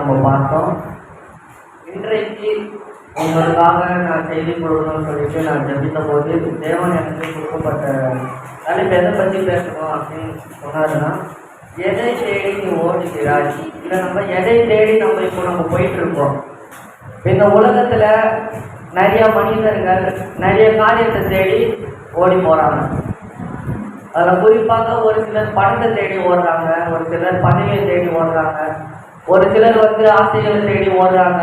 நம்ம பார்த்தோம். இன்றைக்கு உங்களுக்காக நான் செய்தி கொடுக்கணும்னு சொல்லிட்டு நான் ஜபித்த போது தேவன் எனக்கு கொடுக்கப்பட்ட தலைப்பு எதை பற்றி பேசணும்? அப்படின்னு சொன்னாருன்னா எதை தேடி நீ ஓடுகிறாய்? இல்லை நம்ம எதை தேடி நம்ம இப்போ நம்ம போயிட்டு இருக்கோம் இந்த உலகத்தில் நிறைய மனிதர்கள் நிறைய காரியத்தை தேடி ஓடி போகிறாங்க அதில் குறிப்பாக ஒரு சிலர் பணத்தை தேடி ஓடுறாங்க ஒரு சிலர் பதவியை தேடி ஓடுறாங்க. ஒரு சிலர் வந்து ஆசைகளை தேடி ஓடுறாங்க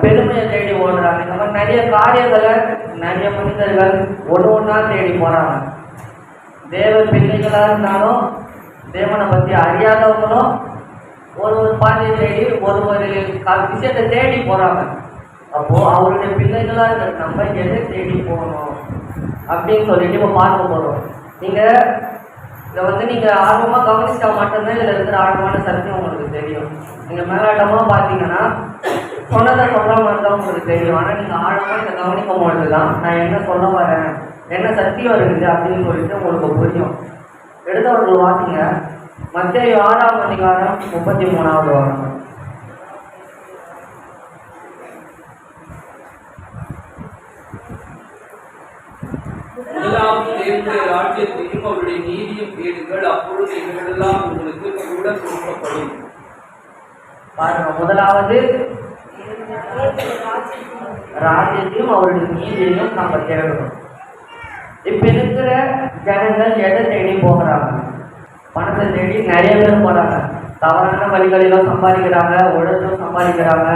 பெருமையை தேடி ஓடுறாங்க. இந்த மாதிரி நிறைய காரியங்களை நிறைய மனிதர்கள் ஒன்று ஒன்றா தேடி போகிறாங்க தேவ பிள்ளைகளாக இருந்தாலும் தேவனை பற்றி அறியாதவங்களும் ஒரு ஒரு பாதையை தேடி ஒரு ஒரு க- விஷயத்தை தேடி போகிறாங்க அப்போது அவருடைய பிள்ளைகளாக இருக்கிற நம்ம எதை தேடி போகணும் அப்படின்னு சொல்லிட்டு இப்போ பார்க்க போகிறோம் நீங்கள் இதை வந்து நீங்கள் ஆர்வமாக கவனிச்சா மட்டும்தான் இதில் இருக்கிற ஆழமான சத்தியம் உங்களுக்கு தெரியும். நீங்கள் மேலாட்டமாக பார்த்தீங்கன்னா சொன்னதை சொல்கிற மாதிரி தான் உங்களுக்கு தெரியும். ஆனால் நீங்கள் ஆழமாக இதை கவனிக்கும் பொழுதுதான் நான் என்ன சொல்ல வரேன் என்ன சத்தியம் இருக்குது அப்படின்னு சொல்லிட்டு உங்களுக்கு புரியும். எடுத்தவர்கள் வாசிங்க மத்திய ஆறாம் அதிகாரம் முப்பத்தி மூணாவது வாரம் முதலாவது தேவனுடைய ராஜ்யத்தையும் அவருடைய நீதியும் தேடுங்கள் அப்பொழுது இவைகளெல்லாம் உங்களுக்கு கூட கொடுக்கப்படும். பாருங்க முதலாவது ராஜ்யத்தையும் அவருடைய நீதியையும் நம்ம தேடணும். இப்ப இருக்கிற ஜனங்கள் எதை தேடி போகிறாங்க? பணத்தை தேடி நிறைய பேர் போறாங்க. தவறான வழிகளிலும் சம்பாதிக்கிறாங்க உடலும் சம்பாதிக்கிறாங்க.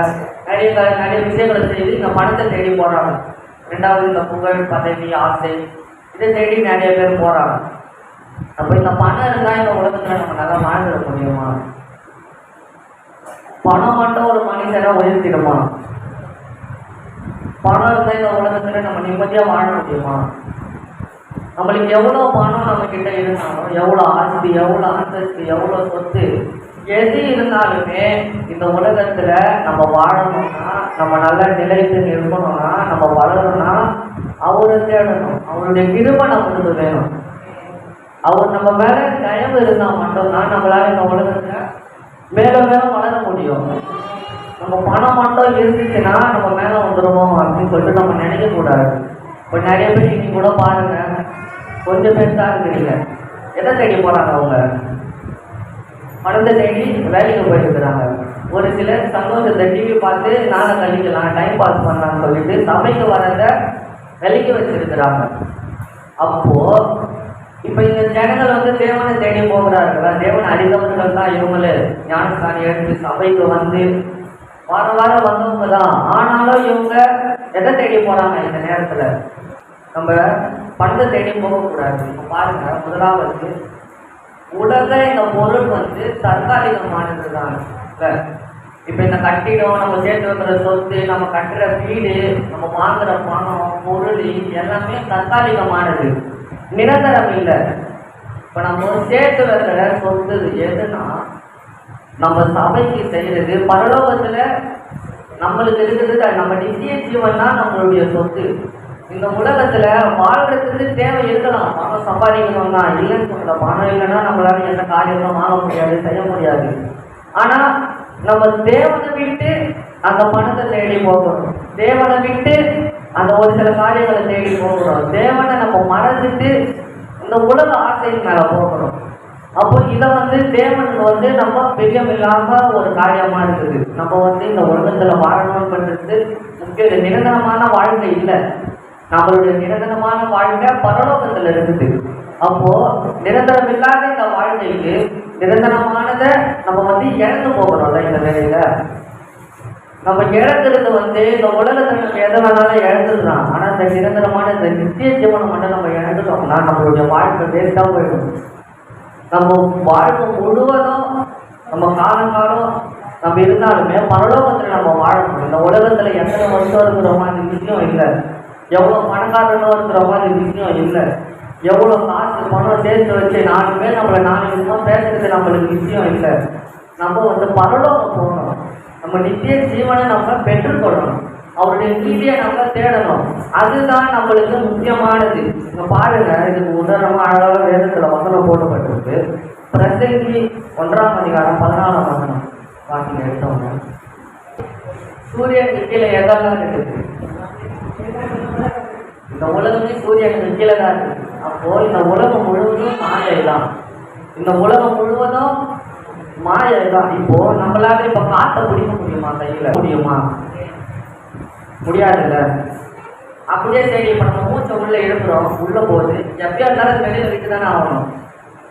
நிறைய நிறைய விஷயங்களை செய்து இந்த பணத்தை தேடி போறாங்க. ரெண்டாவது இந்த புகழ் பதவி ஆசை இதை தேடி நிறைய பேர் போறாங்க. அப்ப இந்த பணம் இருந்தா இந்த உலகத்துல நம்ம நல்லா வாழ்ந்துட முடியுமா? பணம் மட்டும் ஒரு மனிதரை உயர்த்திடுமா? பணம் இருந்தா இந்த உலகத்துல நம்ம நிம்மதியா வாழ முடியுமா? நம்மளுக்கு எவ்வளோ பணம் நம்ம கிட்ட இருந்தாலும் எவ்வளோ ஆஸ்தி எவ்வளோ அந்தஸ்து எவ்வளோ சொத்து எது இருந்தாலுமே இந்த உலகத்துல நம்ம வாழணும்னா நம்ம நல்ல நிலைத்து நிற்கணும்னா நம்ம வளரணும்னா அவரை தேடணும். அவருடைய கிருபை நம்மளுக்கு வேணும். அவர் நம்ம மேல தயவு இருந்தால் மட்டும்தான் நம்மளால இந்த உலகத்தை மேலும் மேலும் வளர முடியும். நம்ம பணம் மட்டும் இருந்துச்சுன்னா நம்ம மேல வந்துடுவோம் அப்படின்னு சொல்லிட்டு நம்ம நினைக்க கூடாது. இப்போ நிறைய பேர் இன்னைக்கு கூட பாருங்க கொஞ்சம் பேர் தான் இருக்கிறீங்க. எதை தேடி போறாங்க அவங்க? பணத்தை தேடி வேலைக்கு போயிருக்கிறாங்க. ஒரு சிலர் சந்தோஷத்தை டிவி பார்த்து நாளை கழிக்கலாம் டைம் பாஸ் பண்ணலாம்னு சொல்லிட்டு சபைக்கு வரத விலகி வச்சிருக்கிறாங்க. அப்போ இப்ப இந்த ஜனங்கள் வந்து தேவனை தேடி போகிறார்கள்? தேவன் அறிந்தவர்கள் தான் இவங்களு. ஞானஸ்தானி எடுத்து சபைக்கு வந்து வார வாரம் வந்தவங்க தான். ஆனாலும் இவங்க எதை தேடி போறாங்க இந்த நேரத்துல? நம்ம பணத்தை தேடி போகக்கூடாது. இப்போ பாருங்க முதலாவது உலக இந்த பொருள் வந்து தற்காலிகமானது தான் இப்போ இந்த கட்டிடம் நம்ம சேர்த்து வைக்கிற சொத்து நம்ம கட்டுற வீடு நம்ம வாங்குற பணம் பொருள் எல்லாமே தற்காலிகமானது. நிரந்தரம் இல்லை. இப்போ நம்ம சேர்த்து வைக்கிற சொத்து எதுனா நம்ம சபைக்கு செய்யறது பரலோகத்துல நம்மளுக்கு இருக்கிறது நம்ம நித்திய ஜீவன் தான் நம்மளுடைய சொத்து. இந்த உலகத்துல வாழ்றதுக்கு தேவை இருக்கலாம். பணம் சம்பாதிக்கணும் தான். இல்லைன்னு சொல்லல. பணம் இல்லைன்னா நம்மளால எந்த காரியமும் வாங்க முடியாது செய்ய முடியாது. ஆனா நம்ம தேவனை விட்டு அந்த பணத்தை தேடி போகிறோம் தேவனை விட்டு அந்த ஒரு சில காரியங்களை தேடி போகிறோம் தேவனை நம்ம மறந்துட்டு இந்த உலக ஆசையின் மேல போகிறோம் அப்போ இதை வந்து தேவனுக்கு வந்து நம்ம பிரியம் ஒரு காரியமா இருக்குது. நம்ம வந்து இந்த உலகத்துல வாழணும் பண்றது முக்கிய நிரந்தரமான வாழ்க்கை இல்லை. நம்மளுடைய நிரந்தரமான வாழ்க்கை பரலோகத்துல இருக்குது. அப்போ நிரந்தரம் இல்லாத இந்த வாழ்க்கைக்கு நிரந்தரமானதை நம்ம வந்து இழந்து போகிறோம்ல இந்த வேலையில. நம்ம இழக்கிறது வந்து இந்த உலகத்தில் நம்ம எதை வேணாலும் இழந்துடுறோம் ஆனா இந்த நிரந்தரமான இந்த நித்திய ஜீவனம் மட்டும் நம்ம இழந்துட்டோம்னா நம்மளுடைய வாழ்க்கை வேஸ்டா போயிடும். நம்ம வாழ்க்கை முழுவதும் நம்ம காலங்காலம் நம்ம இருந்தாலுமே பரலோகத்துல நம்ம வாழணும். இந்த உலகத்துல எத்தனை வருஷம் இருக்கிற மாதிரி விஷயம் இல்லை. எவ்வளவு பணக்காரனும் இருக்கிற மாதிரி விஷயம் இல்லை. எவ்வளோ காசு பணம் சேர்த்து வச்சு நாலு பேர் நம்மளை நாலு விதமா பேசுறது நம்மளுக்கு விஷயம் இல்லை. நம்ம வந்து பரலோகம் போகணும். நம்ம நித்திய ஜீவனை நம்ம பெற்றுக்கொள்ளணும் அவருடைய நீதியை நம்ம தேடணும். அதுதான் நம்மளுக்கு முக்கியமானது. இங்கே பாருங்க இதுக்கு உதாரணமாக அழகாக வேதத்தில் வசனம் போடப்பட்டிருக்கு. பிரசங்கி ஒன்றாம் அதிகாரம் பதினாலாம் வசனம். வாங்க எடுத்தவங்க. சூரியனுக்கு கீழே எதெல்லாம் இருக்குது? இந்த உலகமே சூரியனுக்கு கீழே தான் இருக்குது. அப்போ இந்த உலகம் முழுவதும் மாயை தான் இந்த உலகம் முழுவதும் மாயை தான் இப்போ நம்மளால இப்ப காத்த பிடிக்க முடியுமா? கையில? முடியுமா? முடியாதுல்ல. அப்படியே சரி இப்ப நம்ம மூச்சை உள்ள எழுப்புறோம். உள்ள போகுது எப்பயா இருந்தாலும் வெளியில விட்டு தானே ஆகணும்.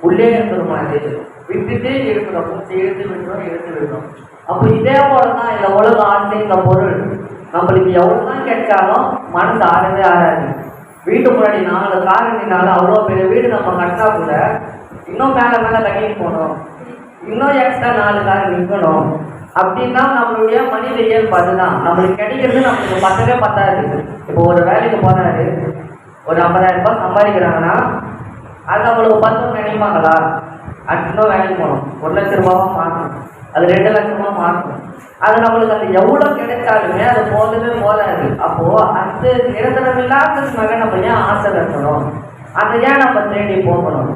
உள்ளே இருக்கிறோமா மாதிரி விட்டுட்டு இருக்கிறோம். மூச்சை இழுத்து விடுறோம் இழுத்து விடுறோம். அப்போ இதே போலதான் இந்த உலக ஆசை இந்த பொருள் நம்மளுக்கு எவ்வளவுதான் கிடைச்சாலும் மனசு ஆறவே ஆறாது. வீட்டு முன்னாடி நாலு கார் நின்னாலும் அவ்வளோ பெரிய வீடு நம்ம கட்டினா கூட இன்னும் மேலே மேலே கட்டிட்டு போகணும். இன்னும் எக்ஸ்ட்ரா நாலு கார் நிற்கணும் அப்படின்னா நம்மளுடைய மனித இயல்பு அதுதான். நம்மளுக்கு கிடைக்கிறது நம்மளுக்கு பத்தவே பத்தாது. இப்போ ஒரு வேலைக்கு போனாரு ஒரு ஐம்பதாயிரம் ரூபாய் சம்பாதிக்கிறாங்கன்னா அது நம்மளுக்கு பத்தும் நினைப்பாங்களா? அது இன்னும் வேலைக்கு போகணும். ஒரு லட்ச ரூபாவும் மாற்றணும் அது ரெண்டு லட்சமாக மாற்றணும் அது நம்மளுக்கு அது எவ்வளோ கிடைச்சாலுமே அது போகவே போதாது. அப்போது அந்த நிரந்தரம் இல்லாததுக்கு மேலே நம்ம ஏன் ஆசை வைக்கணும்? அதை ஏன் நம்ம தேடி போகணும்?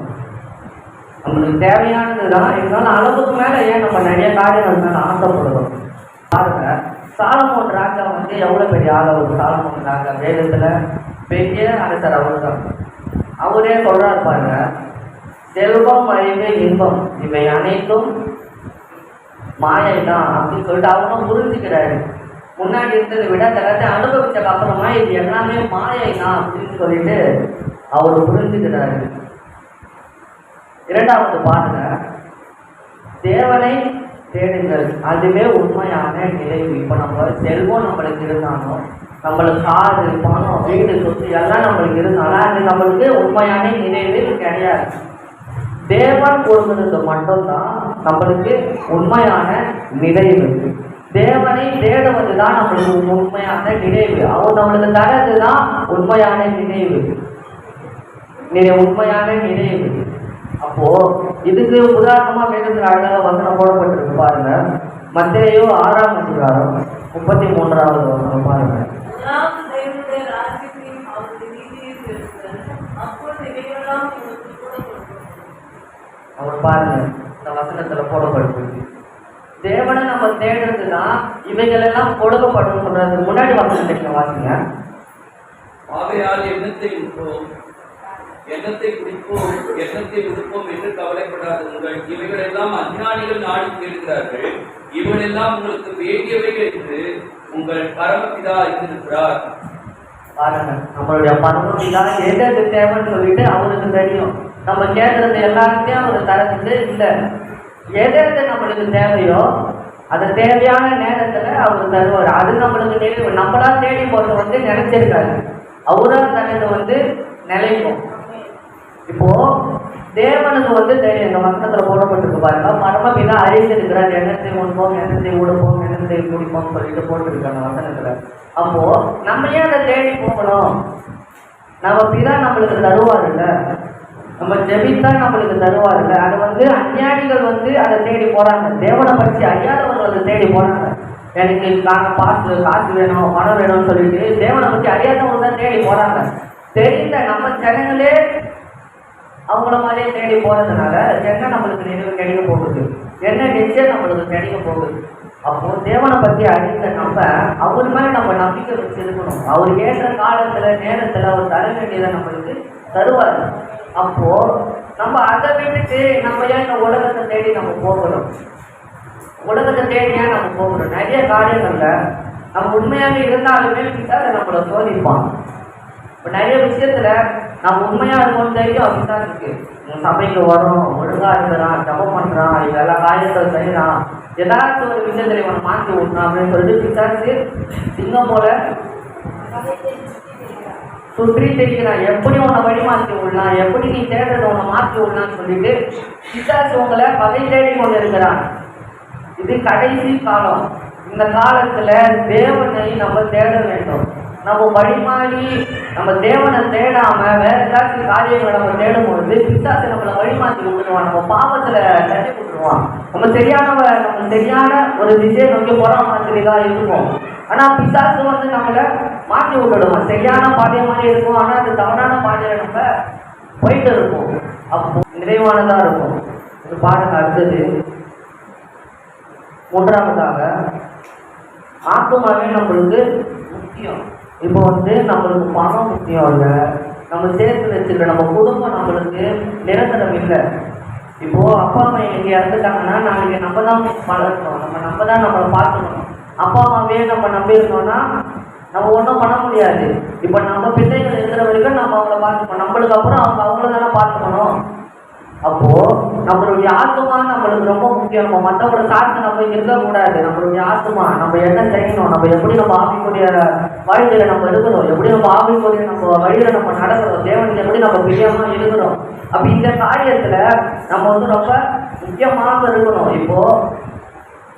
நம்மளுக்கு தேவையானது தான் இருந்தாலும் அளவுக்கு மேலே ஏன் நம்ம நிறைய காரியங்கள் மேலே ஆசைப்படுறோம்? பாருங்க சாலமோன் ராஜா வந்து எவ்வளோ பெரிய ஆள் அவர் சாலமோன் ராஜா வேதத்தில் பெரிய அரசர் அவர் தான் அவரே சொல்கிறார் பாருங்க செல்வம் அழிவு இன்பம் இவை அனைத்தும் மாயை தான் அப்படின்னு சொல்லிட்டு அவரும் புரிஞ்சுக்கிறாரு. முன்னாடி இருந்ததை விட எல்லாத்தையும் அனுபவிச்சதுக்கு அப்புறமா இது எல்லாமே மாயை தான் அப்படின்னு சொல்லிட்டு அவர் புரிஞ்சுக்கிறாரு. இரண்டாவது பாருங்க தேவனை தேடுங்கள் அதுவே உண்மையான நிலைவு. இப்போ நம்ம செல்வம் நம்மளுக்கு இருந்தாலும் நம்மளுக்கு காரு பணம் வீடு சொத்து எல்லாம் நம்மளுக்கு இருந்தாலும் அது நம்மளுக்கு உண்மையான நினைவு கிடையாது. தேவன் கொடுக்கிறது மட்டும்தான் நம்மளுக்கு உண்மையான நிறைவு. தேவனை தேடுவது தான் நம்மளுக்கு உண்மையான நினைவு அவர் நம்மளுக்கு தரது தான் உண்மையான நினைவு நிறைய உண்மையான நினைவு அப்போ இதுக்கு உதாரணமா வேதத்தில் அழகாக வசனம் போடப்பட்டிருக்கு பாருங்க. மத்தேயோ ஆறாம் அதிகாரம் முப்பத்தி மூன்றாவது வசனம் பாருங்க. பாருங்க. இந்த வசனத்துல போடப்பட்டிருக்கு. தேவனை நம்ம தேடுறதுன்னா இவைகள் எல்லாம் கொடுக்கப்படும் சொல்றது முன்னாடி கேட்க வாசிங்க. ஆகையால் எண்ணத்தை உட்போம் எண்ணத்தை குடிப்போம். எண்ணத்தை உடுப்போம் என்று கவலைப்படாதீர்கள் இவைகள் எல்லாம் அஞ்ஞானிகள் நாடி தேடுகிறார்கள். இவைகள் எல்லாம் உங்களுக்கு வேண்டியவைகள் என்று உங்கள் பரமபிதா இருந்திருக்கிறார் பாருங்க. நம்மளுடைய பரமபிதான் எது தேவைன்னு சொல்லிட்டு அவருக்கு தெரியும். நம்ம கேட்கறது எல்லாத்தையும் அவர் தரத்துக்கு இல்லை. எதெது நம்மளுக்கு தேவையோ அது தேவையான நேரத்தில் அவர் தருவார். அது நம்மளுக்கு நினைவு நம்மளா தேடி போறது வந்து நினைச்சிருக்காரு. அவரா தரது வந்து நிலைக்கும் இப்போ தேவனுக்கு வந்து தெரியும். இந்த வசனத்துல போடப்பட்டிருக்கு பாருங்க. பரமபிதா அறிந்திருக்கிறார். எண்ணத்தை உண்போம் எண்ணத்தை உடுப்போம் எண்ணத்தை குடிப்போம் சொல்லிட்டு போட்டிருக்காங்க வசனத்தில். அப்போ நம்ம ஏன் அதை தேடி போகணும்? நம்ம பிதா நம்மளுக்கு தருவாருல்ல. நம்ம ஜெபித்தா நம்மளுக்கு தருவார்கள் அது வந்து அஞ்ஞானிகள் வந்து அதை தேடி போறாங்க. தேவனை பற்றி அறியாதவர்கள் அதை தேடி போறாங்க. எனக்கு நான் பாசு காசு வேணும் பணம் வேணும்னு சொல்லிட்டு தேவனை பற்றி அறியாதவங்க தான் தேடி போறாங்க. தெரிந்த நம்ம ஜனங்களே அவங்கள மாதிரியே தேடி போறதுனால என்ன நம்மளுக்கு நினைவு கிடைக்க போகுது. என்ன நிச்சயம் நம்மளுக்கு கிடைக்க போகுது? அப்போ தேவனை பத்தி அறிந்த நம்ம அவர் மேலே நம்ம நம்பிக்கை வச்சு இருக்கணும். அவர் ஏற்ற காலத்துல நேரத்துல அவர் தர வேண்டியதை நம்மளுக்கு தருவார். அப்போ நம்ம அதை விட்டுட்டு நம்ம ஏன் இந்த உலகத்தை தேடி நம்ம போகணும்? உலகத்தை தேடி ஏன் நம்ம போகணும்? நிறைய காரியங்கள்ல நம்ம உண்மையாக இருந்தாலுமே பிசாசை நம்மளை சோதிப்பான் இப்போ நிறைய விஷயத்துல நம்ம உண்மையாக இருக்கணும் தெரியும் அப்படிதான் இருக்கு. சபைக்கு வரும் ஒழுங்காக இருக்கிறான் ஜபம் பண்ணுறான் இதெல்லாம் காரியத்தை செய்யறான் ஏதாச்சும் ஒரு விஷயத்துல இவனை மாற்றி விடணும் அப்படின்னு சொல்லிட்டு பிசாசு சிங்கம் போல சுற்றி தெரிகிறான் எப்படி உன்னை வழி மாற்றி விடலாம்? எப்படி நீ தேடுறத உன்னை மாற்றி விடலாம்னு சொல்லிட்டு பிசாசு உங்களை பதை தேடி கொண்டு இருக்கிறான் இது கடைசி காலம். இந்த காலத்துல தேவனை நம்ம தேட வேண்டும். நம்ம வழிமாறி நம்ம தேவனை தேடாம வேற ஏதாச்சும் காரியங்களை நம்ம தேடும்போது பிசாசு நம்மளை வழிமாற்றி விட்டுருவான். நம்ம பாவத்துல தட்டி இருக்குவான் நம்ம சரியானவ நம்ம சரியான ஒரு திசையை நோக்கி போற மாதிரி தான் இருக்கும் ஆனா பிசாசு வந்து நம்மளை மாற்றி விட்டுடுவோம் சரியான பாதையை மாதிரி இருக்கும் ஆனா அது தவறான பாதையில நம்ம போயிட்டு இருப்போம். அப்போ நிறைவானதா இருக்கும். இது பாருங்க அடுத்தது. மூன்றாவதாக ஆத்மாவே நம்மளுக்கு முக்கியம். இப்போ வந்து நம்மளுக்கு பணம் முக்கியம் இல்லை. நம்ம சேர்த்து வச்சுருக்க நம்ம குடும்பம் நம்மளுக்கு நிரந்தரம் இல்லை. இப்போ அப்பா அம்மா இன்னைக்கு இறந்துட்டாங்கன்னா நாளைக்கு நம்ம தான் வளர்க்கணும். நம்ம நம்ம தான் நம்மளை பார்த்துக்கணும். அப்பா அம்மாவே நம்ம நம்பி இருந்தோம்னா நம்ம ஒன்றும் பண்ண முடியாது. இப்போ நம்ம பிள்ளைகள் இருக்கிற வரைக்கும் நம்ம அவங்கள பார்த்துக்கணும். நம்மளுக்கு அப்புறம் அவங்க அவங்கள தானே பார்த்துக்கணும். அப்போ நம்மளுடைய ஆத்மா நம்மளுக்கு ரொம்ப முக்கியம். நம்ம மற்றவங்கள சார்ந்து நம்ம இருக்கக்கூடாது. நம்மளுடைய ஆத்மா நம்ம என்ன செய்யணும்? நம்ம எப்படி நம்ம ஆவிக்குரிய வாழ்க்கையில நம்ம இருக்கிறோம் எப்படி நம்ம ஆவிக்குரிய நம்ம வழியில நம்ம நடக்கிறோம் தேவனுக்கு எப்படி நம்ம பிரியமா இருக்கிறோம் அப்ப இந்த காரியத்துல நம்ம வந்து ரொம்ப முக்கியமாக இருக்கணும். இப்போ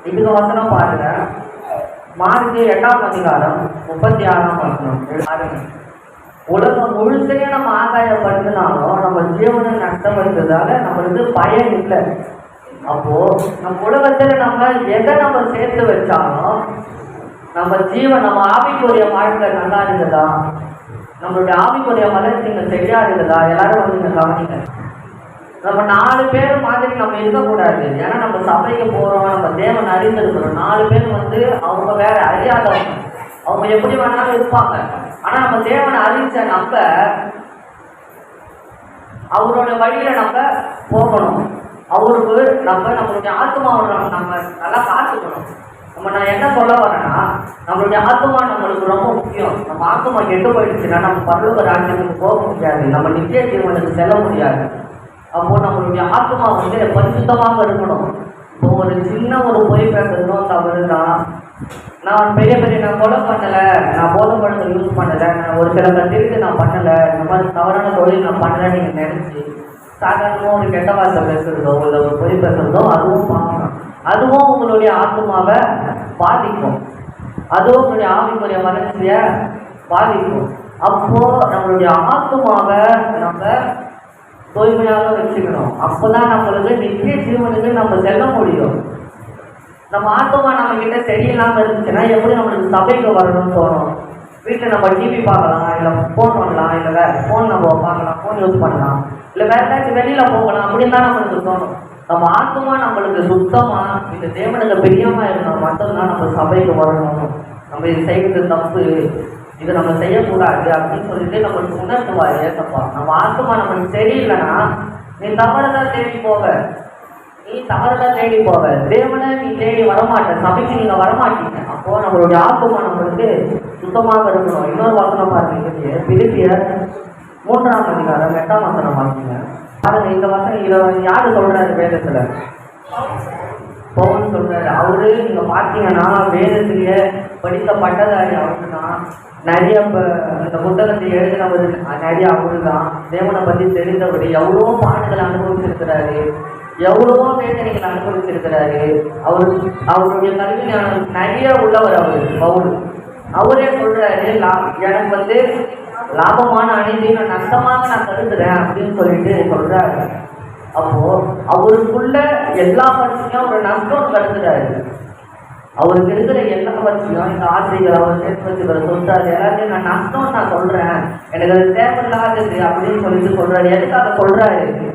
இதுக்கு வசனம் பாருங்க. மார்க்கு எட்டாம் அதிகாரம் முப்பத்தி ஆறாம் வசனம். உலகம் முழுசையே நம்ம ஆதாயப்படுத்தினாலும் நம்ம ஜீவனை நஷ்டப்படுத்துறதால நம்மளுக்கு பயன் இல்லை. அப்போ நம்ம உலகத்துல நம்ம எதை நம்ம சேர்த்து வச்சாலும் நம்ம ஜீவன் நம்ம ஆவிக்குரிய வாழ்க்கை நல்லா இருந்ததா நம்மளுடைய ஆவிக்குரிய வளர்ச்சி இங்க சரியா இருந்ததா எல்லாரும் வந்து இங்க கவனிங்க. நம்ம நாலு பேர் மாதிரி நம்ம இருக்கக்கூடாது. ஏன்னா நம்ம சபைக்கு போறோம் நம்ம தேவன் அறிந்திருக்கிறோம். நாலு பேர் வந்து அவங்க வேற அறியாதவங்க. அவங்க எப்படி வேணாலும் இருப்பாங்க. ஆனா நம்ம தேவனை அறிஞ்ச நம்ம அவரோட வழியில நம்ம போகணும். அவருக்கு நம்ம நம்மளுடைய ஆத்மாவோட நம்ம நல்லா பார்த்துக்கணும். நம்ம நான் என்ன சொல்ல வரேன்னா நம்மளுடைய ஆத்மா நம்மளுக்கு ரொம்ப முக்கியம். நம்ம ஆத்மா கெட்டு போயிடுச்சுன்னா நம்ம பரலோக ராஜ்யத்துக்கு போக முடியாது. நம்ம நித்திய ஜீவனுக்கு செல்ல முடியாது. அப்போ நம்மளுடைய ஆத்மா வந்து பரிசுத்தமாக இருக்கணும்? இப்போ ஒரு சின்ன ஒரு பொய் பேசுறதும் தவறு தான். நான் பெரிய பெரிய நான் கொலை பண்ணலை. நான் போதை பழக்கம் யூஸ் பண்ணலை. நான் ஒரு சில கத்திரிக்கு நான் பண்ணலை. இந்த மாதிரி தவறான தொழில் நான் பண்ணலைன்னு நீங்கள் நினச்சி சாதாரணமாக ஒரு கெட்ட வார்த்தை பேசுகிறதோ இல்லை ஒரு பொய் பேசுகிறதோ அதுவும் பார்க்கணும் அதுவும் உங்களுடைய ஆத்மாவை பாதிக்கும். அதுவும் உங்களுடைய ஆவிக்குரிய வளர்ச்சியை பாதிக்கும். அப்போ நம்மளுடைய ஆத்மாவை நம்ம தூய்மையாக வச்சுக்கணும். அப்போதான் நம்மளுக்கு நித்திய ஜீவனுக்கு நம்ம செல்ல முடியும். நம்ம ஆத்மா நம்ம கிட்ட சரியில்லாம இருந்துச்சுன்னா எப்படி நம்மளுக்கு சபைக்கு வரணும்னு தோணும். வீட்டில் நம்ம டிவி பார்க்கலாம் இல்லை ஃபோன் பண்ணலாம் இல்லை வேற ஃபோன் நம்ம பார்க்கலாம் ஃபோன் யூஸ் பண்ணலாம். இல்லை வேற ஏதாச்சும் வெளியில போகலாம் அப்படின்னு தான் நம்மளுக்கு தோணும். நம்ம ஆத்மா நம்மளுக்கு சுத்தமா இந்த தேவனுக்கு பிரியமா இருந்தால் மட்டும்தான் நம்ம சபைக்கு வரணும். நம்ம இது செய்வது தப்பு இது நம்ம செய்யக்கூடாது அப்படின்னு சொல்லிட்டு நம்மளுக்கு உணர்த்துவா ஏசப்பா நம்ம ஆத்மா நம்மளுக்கு சரியில்லைன்னா நீ தவறுதான் தேடி போவ. நீ தவறுதான் தேடி போவ. தேவனை நீ தேடி வரமாட்ட. சபைக்கு நீங்க வரமாட்டீங்க. அப்போ நம்மளுடைய ஆத்மா நம்மளுக்கு சுத்தமாக இருக்கணும். இன்னொரு வசனம் பாருங்க பிலிப்பியர் மூன்றாம் அதிகாரம் எட்டாம் வசனம் பார்த்தீங்க பாருங்க இந்த வசனம் இதை யாரு சொல்றாரு வேதத்துல? பவுன் சொல்றாரு. அவரு நீங்க பார்த்தீங்கன்னா வேதத்திலேயே படித்த பட்டதாரி அவரு தான் நிறைய இந்த புத்தகத்தை எழுதினவர் நிறைய அவரு தான் தேவனை பத்தி தெரிந்தவர் எவ்வளோ பாடுகளை அனுபவிச்சிருக்கிறாரு. எவ்வளவோ வேதனைகள் அனுபவிச்சிருக்கிறாரு அவர் அவருடைய கல்வி ஞானம் நிறைய உள்ளவர் அவர் பவுல். அவரே சொல்றாரு லா- எனக்கு வந்து லாபமான அனைத்தையும் நான் நஷ்டமாக நான் கருதுறேன் அப்படின்னு சொல்லிட்டு சொல்றாரு. அப்போ அவருக்குள்ள எல்லா பற்றியும் ஒரு நஷ்டம் கருதுறாரு. அவருக்கு இருக்கிற எல்லா பற்றியும் இந்த ஆசிரியர் அவர் சேர்த்து வச்சுக்கிற சொத்து அது எல்லாத்தையும் நான் நஷ்டம் நான் சொல்றேன். எனக்கு அது தேவையில்லாதது அப்படின்னு சொல்லிட்டு சொல்றாரு. எதுக்காக சொல்றாரு?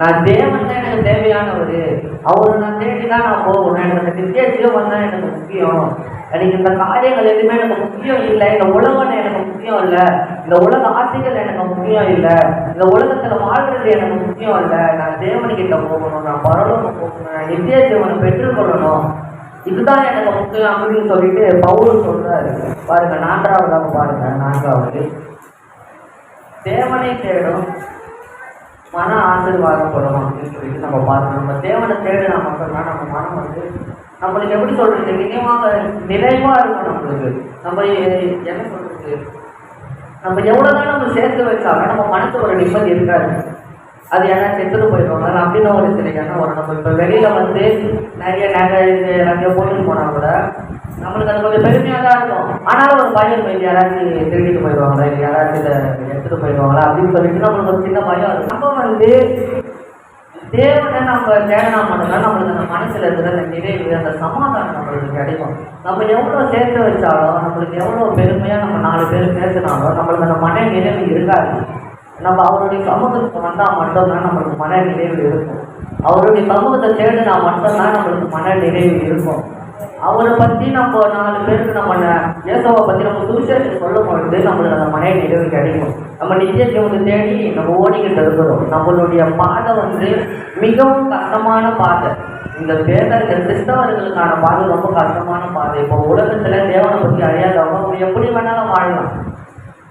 நான் தேவன் தான் எனக்கு தேவையானவர் அவர் நான் தேடி தான் நான் போகணும். எனக்கு அந்த நித்திய ஜீவன் தான் எனக்கு முக்கியம். எனக்கு இந்த காரியங்கள் எதுவுமே எனக்கு முக்கியம் இல்லை. இந்த உலகம் எனக்கு முக்கியம் இல்லை. இந்த உலக ஆசைகள் எனக்கு முக்கியம் இல்லை. இந்த உலகத்தில் வாழ்றது எனக்கு முக்கியம் இல்லை. நான் தேவனுக்கிட்ட போகணும். நான் பரலோகம் போகணும். நித்திய ஜீவனை பெற்றுக்கொள்ளணும். இதுதான் எனக்கு முக்கியம் அப்படின்னு சொல்லிட்டு பவுல் சொல்றாரு. பாருங்க நான்காவதாக பாருங்க நான்காவது. தேவனை தேடும் மன ஆசீர்வாதப்படும் அப்படின்னு சொல்லிட்டு நம்ம பார்க்கணும். நம்ம தேவனை தேடினா மட்டும்தான் நம்ம மனம் வந்து நம்மளுக்கு எப்படி சொல்றது? நினைவாக நிறைவா இருக்கும் நம்மளுக்கு. நம்ம என்ன சொல்றது? நம்ம எவ்வளவுதான் நம்ம சேர்த்து வச்சாலும் நம்ம மனசு ஒரு நிம்மதி இருக்காது. அது யாராச்சும் செத்துட்டு போயிடுவாங்க அப்படின்னு ஒரு சில எண்ணம் வரும் நம்ம இப்போ வெளியில் வந்து நிறைய நாங்கள் இது நிறைய போட்டு போனால் கூட நம்மளுக்கு அது கொஞ்சம் பெருமையாக தான் இருக்கும். ஆனாலும் ஒரு பயம் இருக்கும். யாராச்சும் திருடிட்டு போயிடுவாங்களா? இல்லை யாராச்சும் இதை எடுத்துகிட்டு போயிடுவாங்களா? அப்படின்னு சொல்லிட்டு நம்மளுக்கு ஒரு சின்ன பயம் இருக்கும். நம்ம வந்து தேவனை நம்ம தேடினா மட்டும்தான் நம்மளுக்கு அந்த மனசில் இருக்கிற அந்த நிறைவு அந்த சமாதானம் நம்மளுக்கு கிடைக்கும். நம்ம எவ்வளோ சேர்த்து வச்சாலும் நம்மளுக்கு எவ்வளோ பெருமையாக நம்ம நாலு பேர் பேசினாலும் நம்மளுக்கு அந்த மன நிறைவு இருக்காது. நம்ம அவருடைய சமூகத்துக்கு வந்தால் மட்டும்தான் நம்மளுக்கு மன நிறைவு இருக்கும். அவருடைய சமூகத்தை தேடினா மட்டும்தான் நம்மளுக்கு மன நிறைவு இருக்கும். அவரை பற்றி நம்ம நாலு பேருக்கு நம்ம இயேசுவை பற்றி நம்ம சுவிசேஷம் சொல்லும் பொழுது நம்மளுக்கு அந்த மன நிறைவு கிடைக்கும். நம்ம நித்திய ஜீவனை தேடி நம்ம ஓடிக்கிட்டு இருக்கிறோம். நம்மளுடைய பாதை வந்து மிகவும் கஷ்டமான பாதை. இந்த பேதர்கள் கிறிஸ்தவர்களுக்கான பாதை ரொம்ப கஷ்டமான பாதை. இப்போ உலகத்துல தேவனை பற்றி அறியாதவங்க எப்படி வேணாலும் வாழலாம்.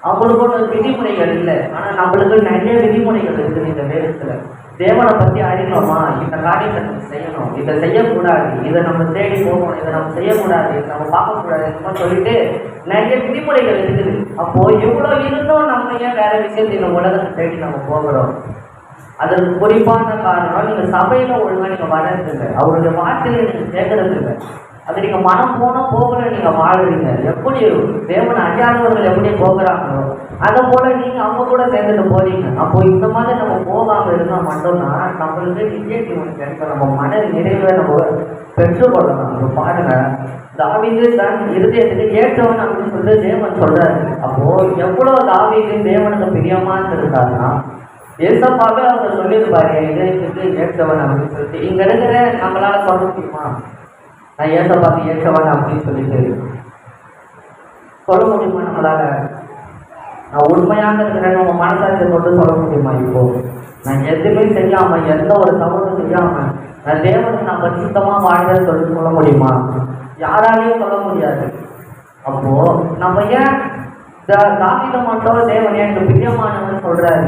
அவங்களுக்கு விதிமுறைகள் இல்லை. ஆனா நம்மளுக்கு நிறைய விதிமுறைகள் இருக்குது இந்த வேதத்துல தேவனை பத்தி அறியணுமா? இந்த காரியத்தை நம்ம செய்யணும். இதை செய்யக்கூடாது. இதை நம்ம தேடி போகணும். இதை நம்ம செய்யக்கூடாது. இதை நம்ம பார்க்கக்கூடாது இந்த மாதிரி சொல்லிட்டு நிறைய விதிமுறைகள் இருக்குது. அப்போ இவ்வளோ இருந்தும் நம்ம ஏன் வேற விஷயத்தை இந்த உலகத்தை தேடி நம்ம போகிறோம்? அதற்கு குறிப்பான காரணம் நீங்கள் சபையில ஒழுங்காக நீங்கள் வளர்ந்துங்க அவருடைய வார்த்தையை நீங்கள் கேட்கறது இல்லை அது நீங்க மனம் போனா போகல நீங்க வாழ்றீங்க. எப்படி தேவன் அறியாதவர்கள் எப்படி போகிறாங்களோ அதை போல நீங்க அவங்க கூட சேர்ந்துட்டு போறீங்க. அப்போ இந்த மாதிரி நம்ம போகாம இருந்தா மட்டும்தான் நம்மளுக்கு நித்திய ஜீவன் கிடைக்கும் நம்ம மன நிறைவை நம்ம பெற்றுக்கொள்ளலாம். நம்ம பாருங்க தாவிது தன் இருதயத்துக்கு ஏற்றவன் அப்படின்னு சொல்லிட்டு தேவன் சொல்றாரு. அப்போ எவ்வளவு தாவிது தேவனுக்கு பிரியமா இருந்தாருன்னா ஏசப்பாவே அவர் சொல்லியிருப்பாரு இதயத்துக்கு ஏற்றவன் அப்படின்னு சொல்லிட்டு இங்க இருக்கிற நம்மளால சொல்ல முடியுமா? நான் ஏசப்பாக்கு ஏற்றவன் அப்படின்னு சொல்லிட்டு சொல்ல முடியுமா நம்மளால? நான் உண்மையாக இருக்கிறேன் நம்ம மனசாட்சியை கொண்டு சொல்ல முடியுமா இப்போ? நான் எதுவுமே செய்யாம எந்த ஒரு தவறும் செய்யாம நான் தேவனுக்கு நான் பரிசுத்தமா வாழ்றேன்னு சொல்லிட்டு சொல்ல முடியுமா? யாராலையும் சொல்ல முடியாது. அப்போ நம்ம ஏன் தா- தாவீதை மட்டும் தேவன் எனக்கு பிரியமானவன் சொல்றாரு?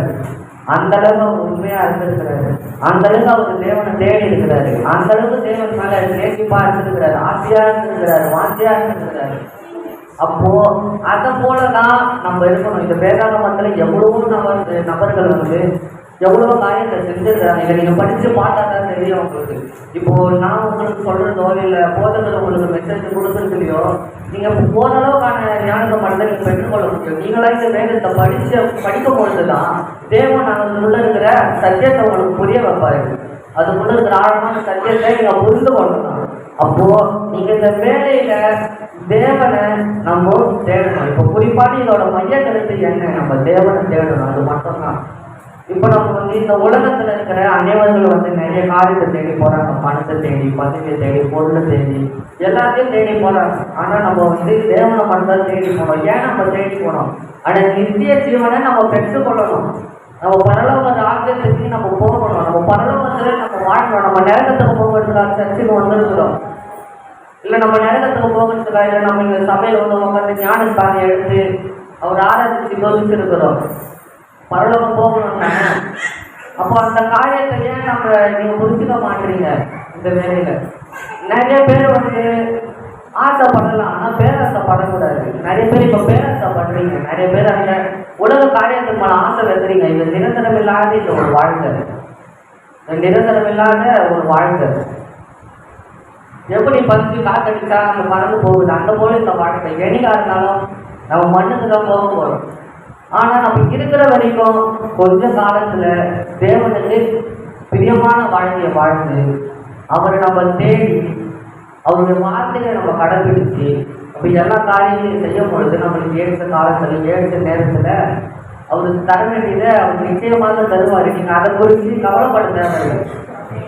அந்த அளவுக்கு அவர் உண்மையா இருந்திருக்கிறாரு. அந்த அளவுக்கு அவர் தேவனை தேடி இருக்கிறாரு. அந்த அளவுக்கு தேவன் மேல நேசிப்பா இருந்திருக்கிறாரு. ஆசையா இருந்திருக்கிறாரு. வாசியா இருந்திருக்கிறாரு. அப்போ அதை போலதான் நம்ம இருக்கணும். இந்த வேதாகமத்துல எவ்வளவோ நபர் நபர்கள் வந்து எவ்வளோ காரியத்தை செஞ்சிருக்காங்க இதை நீங்க படிச்சு பார்த்தா தான் தெரியும் உங்களுக்கு. இப்போ நான் உங்களுக்கு சொல்றதோ இல்ல போதகர் உங்களுக்கு மெசேஜ் கொடுக்குறதுலையோ நீங்க ஓரளவுக்கான ஞானத்தை மட்டும் நீங்க பெற்றுக்கொள்ள முடியும். நீங்களா இந்த வேதத்தை படிச்சு படிக்கும் பொழுதுதான் தேவன் அதுக்குள்ள இருக்கிற சத்தியத்தை உங்களுக்கு புரிய வைப்பாரு. அதுக்குள்ள இருக்கிற ஆழமான சத்தியத்தை நீங்க புரிந்து கொள்ளலாம் அப்போ நீங்க இந்த வேலையில தேவனை நம்ம தேடணும். இப்போ குறிப்பாக இதோட மைய கருத்து என்ன? நம்ம தேவனை தேடணும். அது மட்டும்தான். இப்போ நம்ம வந்து இந்த உலகத்தில் இருக்கிற அனைவர்கள் வந்து நிறைய காரியத்தை தேடி போகிறாங்க பணத்தை தேடி பதவியை தேடி பொருளை தேடி எல்லாத்தையும் தேடி போகிறாங்க ஆனால் நம்ம வந்து தேவனை மட்டும் தேடி போனோம் ஏன் நம்ம தேடி போனோம் ஆனால் நித்திய ஜீவனை நம்ம பெற்றுக்கொள்ளணும். நம்ம பரலோக ராஜ்யத்துக்கு நம்ம போகணும். நம்ம பரலோகத்துல நம்ம வாழணும் நம்ம நேரத்துக்கு போகிறதுக்காக சர்ச்சுக்கு வந்திருக்கிறோம். இல்லை நம்ம நேரத்துக்கு போகிறதுக்காக இல்லை நம்ம இந்த சபையில வந்து உட்காந்து ஞானஸ்தானம் எடுத்து அவர் ஆராய்ச்சி யோசிச்சிருக்கிறோம் பரலோகம் போகணும்னா அப்போ அந்த காரியத்தை ஏன் நம்ம நீங்க புரிஞ்சுக்க மாட்டீங்க இந்த வேலையில? நிறைய பேர் வந்து ஆசைப்படலாம் ஆனால் பேராசைப்படக்கூடாது. நிறைய பேர் இப்போ பேராசைப்படுறீங்க. நிறைய பேர் அந்த உலக காரியத்துக்கு மேலே ஆசை வைக்கிறீங்க. இது நிரந்தரம் இல்லாத இந்த ஒரு வாழ்க்கை. இது நிரந்தரம் இல்லாத ஒரு வாழ்க்கை. எப்படி பஞ்சு காத்தடிச்சா நம்ம பறந்து போகுது? அந்த போல இந்த வாழ்க்கை. என்னைக்கா இருந்தாலும் நம்ம மண்ணுக்கு தான் போக போகிறோம் ஆனா நம்ம இருக்கிற வரைக்கும் கொஞ்ச காலத்துல தேவனுக்கு பிரியமான வாழ்க்கையை வாழ்ந்து அவரை நம்ம தேடி அவருடைய வார்த்தையை நம்ம கடைபிடிச்சு அப்படி எல்லா காரியங்களையும் செய்யும் பொழுது நம்மளுக்கு ஏற்ற காலத்துல ஏற்ற நேரத்துல அவருக்கு தர வேண்டியதை அவர் நிச்சயமாக தருவாரு. நீங்க அதை குறித்து கவலைப்பட தேவையில்லை.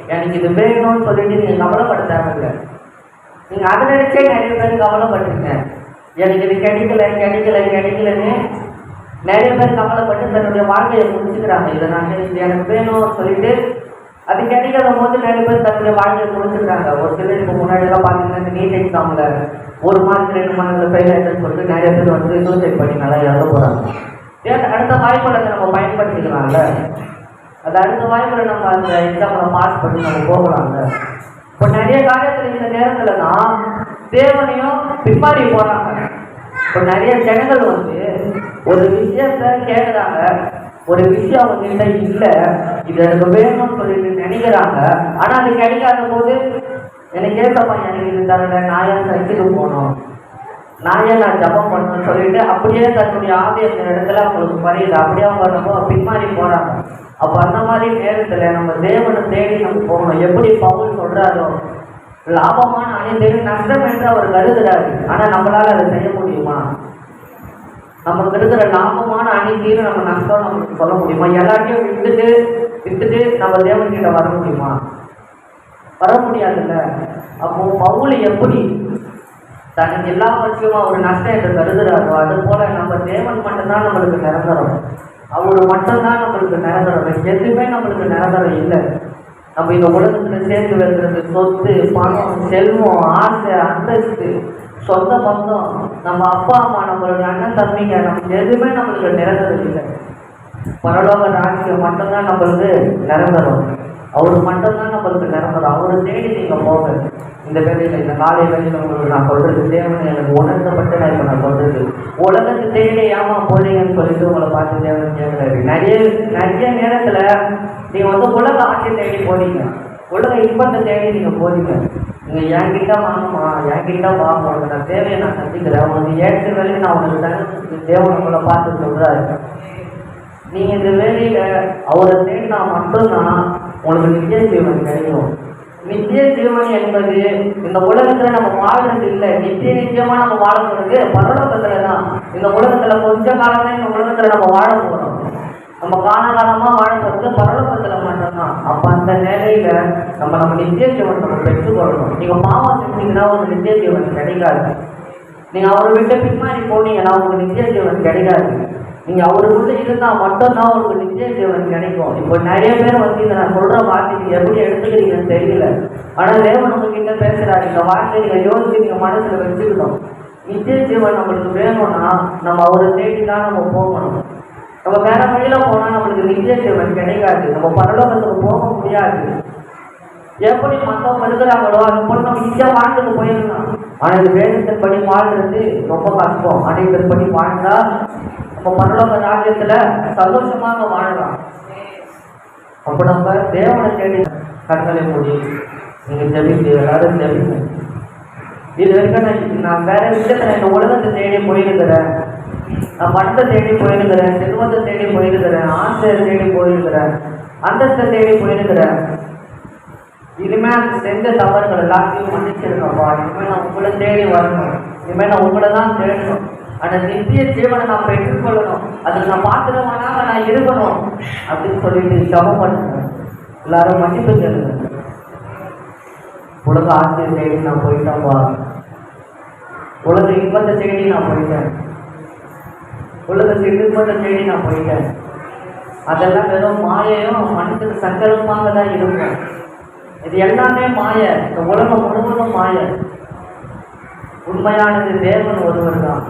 எனக்கு இது வேணும்னு சொல்லிட்டு நீங்க கவலைப்பட தேவையில்லை. நீங்க அதை நினைச்சே நிறைய பேர் கவலைப்பட்டிருக்கேன். எனக்கு இது கிடைக்கல கிடைக்கல கிடைக்கலன்னு நிறைய பேர் கவலைப்பட்டு தன்னுடைய வாழ்க்கையை முடிச்சுக்கிறாங்க. இதை நான் இது எனக்கு வேணும்னு சொல்லிட்டு அது கிடைக்காத போது நிறைய பேர் தன்னுடைய வாழ்க்கையை முடிச்சுக்கிறாங்க. ஒரு சிலர் இப்போ முன்னாடியெல்லாம் பார்த்தீங்கன்னா நீட் எக்ஸாம்ல ஒரு மாதம் ரெண்டு மார்க்கில் ஃபெயில் ஆயிடுன்னு சொல்லிட்டு நிறைய பேர் வந்து சூசைட் பண்ணி நல்லா இறந்து போகிறாங்க ஏன்? அடுத்த வாய்ப்புகளை நம்ம பயன்படுத்திக்கலாம்ல. அது அடுத்த வாய்ப்புல நம்ம அந்த எக்ஸாமில் பாஸ் பண்ணி நம்ம போகலாம்ல. இப்போ நிறைய காரியத்தில் இந்த நேரத்தில் தான் தேவனையும் பின்மாறி போகிறாங்க இப்போ நிறைய ஜனங்கள் வந்து ஒரு விஷயத்த கேட்குறாங்க. ஒரு விஷயம் அவங்ககிட்ட இல்லை. இது எனக்கு வேணும்னு சொல்லிட்டு நினைக்கிறாங்க. ஆனால் அது கிடைக்காத போது எனக்கு ஏசப்பா எனக்கு இது தரல. நான் ஏன் சைக்கிள் போகணும்? நான் ஏன் நான் ஜபம் பண்ணணும்னு சொல்லிட்டு அப்படியே தன்னுடைய ஆவிய இடத்துல அவங்களுக்கு பரியுது அப்படியே அவங்க ரொம்ப பின்மாறி போகிறாங்க அப்போ அந்த மாதிரி நேரத்தில் நம்ம தேவனை தேடி நம்ம போகணும். எப்படி பவுல் சொல்கிறாரோ லாபமான அனைத்தையும் நஷ்டம் என்று அவர் கருதுறாரு ஆனால் நம்மளால் அதை செய்ய முடியுமா? நமக்கு இருக்கிற லாபமான அனைத்தையும் நம்ம நஷ்டம் நமக்கு சொல்ல முடியுமா? எல்லாத்தையும் விட்டுட்டு விட்டுட்டு நம்ம தேவன்கிட்ட வர முடியுமா? வர முடியாதுல்ல. அப்போ பவுல் எப்படி தனக்கு எல்லாவற்றையும் அவர் நஷ்டம் என்று கருதுறாரோ அது போல நம்ம தேவன் மட்டும்தான் நம்மளுக்கு நிரந்தரம். அவர் மட்டும்தான் நம்மளுக்கு நிரந்தரம். எதுவுமே நம்மளுக்கு நிரந்தரம் இல்லை. நம்ம இந்த உலகத்துல சேர்ந்து வைக்கிறது சொத்து பணம் செல்வம் ஆசை அந்தஸ்து. சொந்த பந்தம் நம்ம அப்பா அம்மா நம்மளுடைய அண்ணன் தம்பிங்க நமக்கு எதுவுமே நம்மளுக்கு நிரந்தரம் இல்லை பரலோக ராஜ்யம் மட்டும்தான் நம்மளுக்கு நிரந்தரம். அவர் மட்டும்தான் நம்மளுக்கு நிரந்தரம். அவரை தேடி நீங்கள் போக இந்த வேலையில் இந்த காலை வேலையில் உங்களுக்கு நான் சொல்கிறது தேவன் எனக்கு உணர்ந்தப்பட்டு நான் இப்போ நான் சொல்கிறது உலகத்தை தேடி ஏமா போறீங்கன்னு சொல்லிட்டு உங்களை பார்த்து தேவன் கேட்கிறாரு. நிறைய நிறைய நேரத்தில் நீங்கள் வந்து உலக ஆட்சியை தேடி போனீங்க. உலக இன்பத்தை தேடி நீங்கள் போனீங்க. நீங்க என்கிட்ட வாங்கம்மா என்கிட்ட வாங்க உனக்கு நான் தேவையை நான் சந்திக்கிறேன். உனக்கு ஏற்ற வேலையை நான் உனக்கு தரேன் தேவன் உங்களை பார்த்து சொல்றாரு. நீங்க இந்த வேலையில அவரை தேடினா மட்டும்தான் உங்களுக்கு நித்திய ஜீவன் கிடைக்கும். நித்திய ஜீவன் என்பது இந்த உலகத்துல நம்ம வாழ்றது இல்லை. நித்திய நித்தியமா நம்ம வாழ போறது பரலோகத்துல தான். இந்த உலகத்துல கொஞ்ச காலம் தான் இந்த உலகத்துல நம்ம வாழ போறோம். நம்ம காலகாலமா வாழ்றது போறது பரலோகத்துல மட்டும்தான். அப்ப அந்த நிலையில நம்ம நம்ம நித்திய ஜீவன் நம்ம பெற்றுக்கொள்ளணும். நீங்க பாவம் செஞ்சீங்கன்னா ஒரு நித்திய ஜீவன் கிடைக்காது. நீங்க அவரை விட்டு பின்னாடி போனீங்கன்னா உங்களுக்கு நித்திய ஜீவன் கிடைக்காது. நீங்க அவருக்குள்ள இருந்தா மட்டும்தான் உங்களுக்கு நித்திய ஜீவன் கிடைக்கும். இப்போ நிறைய பேர் வந்து இதை நான் சொல்ற வார்த்தைக்கு எப்படி எடுத்துக்கிறீங்கன்னு தெரியல. ஆனா தேவன் உங்ககிட்ட பேசுறாரு. இந்த வார்த்தையை நீங்க யோசிச்சு நீங்க மனசுல வச்சுக்கணும். நித்திய ஜீவன் நம்மளுக்கு வேணும்னா நம்ம அவரை தேடி தான் நம்ம போகணும். நம்ம வேற வழியில போனா நம்மளுக்கு நித்திய கிடைக்காது. நம்ம பரலோகத்துக்கு போக முடியாது. எப்படி மத்தவங்க இருக்கிறாங்களோ அது போல நம்ம இங்கே வாழ்ந்துட்டு போயிடலாம். ஆனா இந்த வேதத்தின் படி வாழ்றது ரொம்ப கஷ்டம். அனைவரும் படி வாழ்ந்தா நம்ம பரலோக ராஜ்யத்துல சந்தோஷமாக வாழலாம். அப்ப நம்ம தேவனை தேடி கண்களை மூடி நீங்க ஜெபித்து எல்லாரும் ஜெபிங்க. இது வரைக்கும் நான் நான் வேற விஷயத்துல இந்த உலகத்தை தேடி போயிருக்கிறேன். நான் பணத்தை தேடி போயிருக்கிறேன் செல்வத்தை தேடி போயிருக்கிறேன் ஆசையை தேடி போயிருக்கிறேன் அந்தஸ்தை தேடி போயிருக்கிறேன். இனிமே அந்த செஞ்ச தவறுகள் எல்லாத்தையும் மன்னிச்சிருக்கப்பா இனிமேல் நான் உங்களை தேடி வரணும். இனிமேல் நான் உங்களை தான் தேடணும். அந்த நித்திய ஜீவனை நான் பெற்றுக்கொள்ளணும். அதுக்கு நான் பாத்திரமானாக நான் இருக்கணும். அப்படின்னு சொல்லிட்டு ஜபம் பண்ணுங்க. எல்லாரும் மன்னிப்பு கேளுங்க. உலக ஆசையை தேடி நான் போயிட்டேன்ப்பா. உலக இன்பத்தை தேடி நான் போயிட்டேன். உலகத்துக்கு இன்பத்தை தேடி நான் போயிட்டேன். அதெல்லாம் வெறும் மாயையும் மனசுக்கு சங்கல்பமாக தான் இருக்கும். இது எல்லாமே மாய. இந்த உலகம் முழுவதும் மாய. உண்மையானது தேவன் ஒருவர் தான்